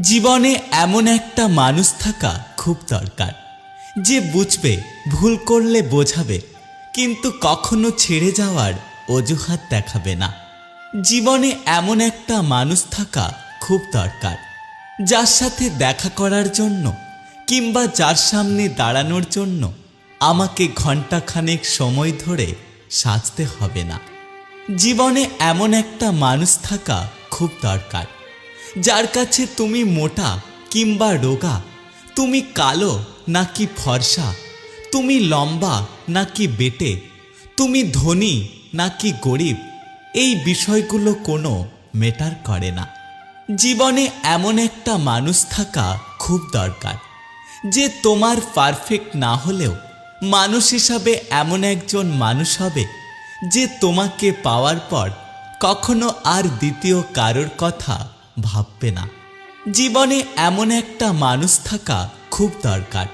জীবনে এমন একটা মানুষ থাকা খুব দরকার, যে বুঝবে, ভুল করলে বোঝাবে, কিন্তু কখনো ছেড়ে যাওয়ার অজুহাত দেখাবে না। জীবনে এমন একটা মানুষ থাকা খুব দরকার, যার সাথে দেখা করার জন্য কিংবা যার সামনে দাঁড়ানোর জন্য আমাকে ঘন্টাখানেক সময় ধরে সাজতে হবে না। জীবনে এমন একটা মানুষ থাকা খুব দরকার যার কাছে তুমি মোটা কিংবা রোগা, তুমি কালো নাকি ফর্সা, তুমি লম্বা নাকি বেটে, তুমি ধনী নাকি গরিব, এই বিষয়গুলো কোনো মেটার করে না। জীবনে এমন একটা মানুষ থাকা খুব দরকার, যে তোমার পারফেক্ট না হলেও মানুষ হিসাবে এমন একজন মানুষ হবে, যে তোমাকে পাওয়ার পর কখনো আর দ্বিতীয় কারোর কথা ভাববে না। জীবনে এমন একটা মানুষ থাকা খুব দরকার,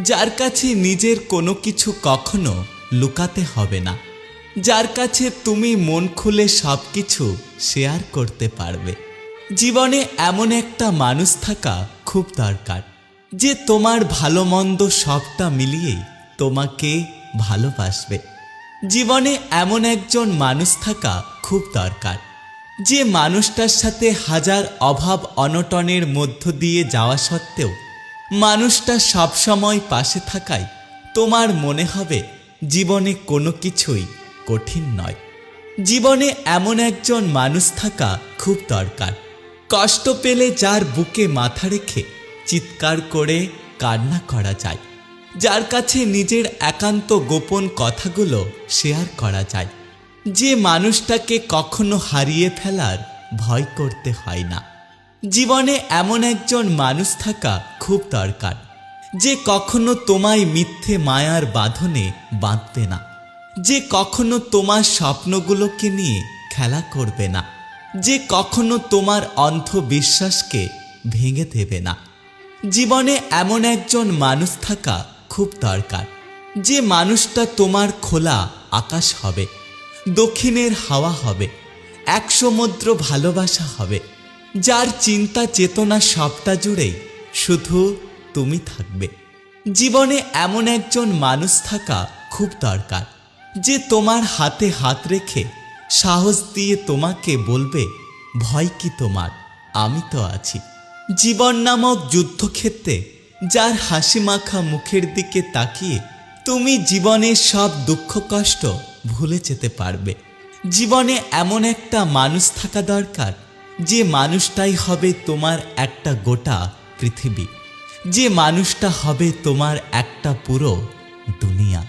যার কাছে নিজের কোনো কিছু কখনো লুকাতে হবে না, যার কাছে তুমি মন খুলে সব কিছু শেয়ার করতে পারবে। জীবনে এমন একটা মানুষ থাকা খুব দরকার, যে তোমার ভালো মন্দ সবটা মিলিয়েই তোমাকে ভালোবাসবে। জীবনে এমন একজন মানুষ থাকা খুব দরকার যে মানুষটার সাথে হাজার অভাব অনটনের মধ্য দিয়ে যাওয়া সত্ত্বেও মানুষটা সবসময় পাশে থাকায় তোমার মনে হবে জীবনে কোনো কিছুই কঠিন নয়। জীবনে এমন একজন মানুষ থাকা খুব দরকার। কষ্ট পেলে যার বুকে মাথা রেখে চিৎকার করে কান্না করা যায়। যার কাছে নিজের একান্ত গোপন কথাগুলো শেয়ার করা যায়। যে মানুষটাকে কখনো হারিয়ে ফেলার ভয় করতে হয় না। জীবনে এমন একজন মানুষ থাকা খুব দরকার, যে কখনো তোমায় মিথ্যে মায়ার বাঁধনে বাঁধবে না, যে কখনো তোমার স্বপ্নগুলোকে নিয়ে খেলা করবে না, যে কখনো তোমার অন্ধবিশ্বাসকে ভেঙে দেবে না। জীবনে এমন একজন মানুষ থাকা খুব দরকার, যে মানুষটা তোমার খোলা আকাশ হবে। দক্ষিণের হাওয়া হবে, এক সমুদ্র ভালোবাসা হবে। যার চিন্তা চেতনা সবটা জুড়েই শুধু তুমি থাকবে। জীবনে এমন একজন মানুষ থাকা খুব দরকার, যে তোমার হাতে হাত রেখে সাহস দিয়ে তোমাকে বলবে, ভয় কি তোমার? আমি তো আছি। জীবন নামক যুদ্ধক্ষেত্রে যার হাসি মাখা মুখের দিকে তাকিয়ে তুমি জীবনের সব দুঃখ কষ্ট ভুলে যেতে পারবে। জীবনে এমন একটা মানুষ থাকা দরকার, যে মানুষটাই হবে তোমার একটা গোটা পৃথিবী। যে মানুষটা হবে তোমার একটা পুরো দুনিয়া।